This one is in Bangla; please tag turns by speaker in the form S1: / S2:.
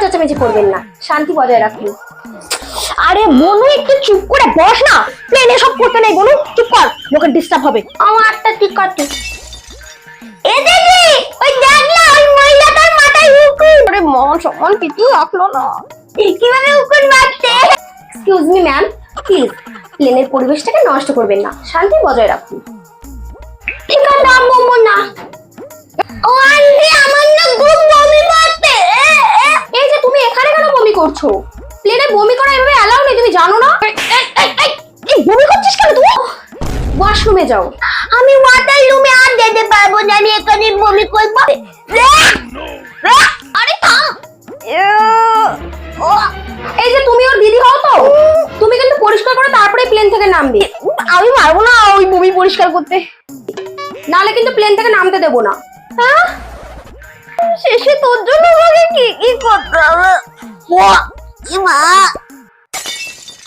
S1: চেঁচামেচি করবেন না। শান্তি বজায় রাখুন। আরে মনু, একটু চুপ করে বস না। প্লেনে সব করতে নেই বলুন। চুপ কর, লোকের ডিস্টার্ব হবে। আমার একটা ঠিক আছে এ দিদি ওই দেখ না, ওই মহিলাটার মাথায় উকুন। আরে মন সম্মান কিছু রাখল না। কীভাবে উকুন মারতে এক্সকিউজ মি ম্যাম প্লিজ প্লেনের পরিবেশটাকে নষ্ট করবেন না। শান্তি বজায় রাখুন। ঠিক আছে বলব না। ও আন্টি আমার না খুব বমি পাচ্ছে এই যে তুমি এখানে কেন বমি করছ? প্লেনে বমি করা এভাবে অ্যালাউ নেই তুমি জানো না? এই, বমি করছিস কেন তুই? ওয়াশরুমে যাও। আমি ওয়াটার রুমে আর যেতে পারব না আমি এখানে বমি করব। আরে থাম। এই যে তুমি ওর দিদি হও তো তুমি কিন্তু পরিষ্কার করে তারপরে প্লেন থেকে নামবে। আমি পারব না ওই বমি পরিষ্কার করতে। নালে কিন্তু প্লেন থেকে নামতে দেবো না। হ্যাঁ? শেষে তোর জন্য আমাকে কি কি করতে হবে মা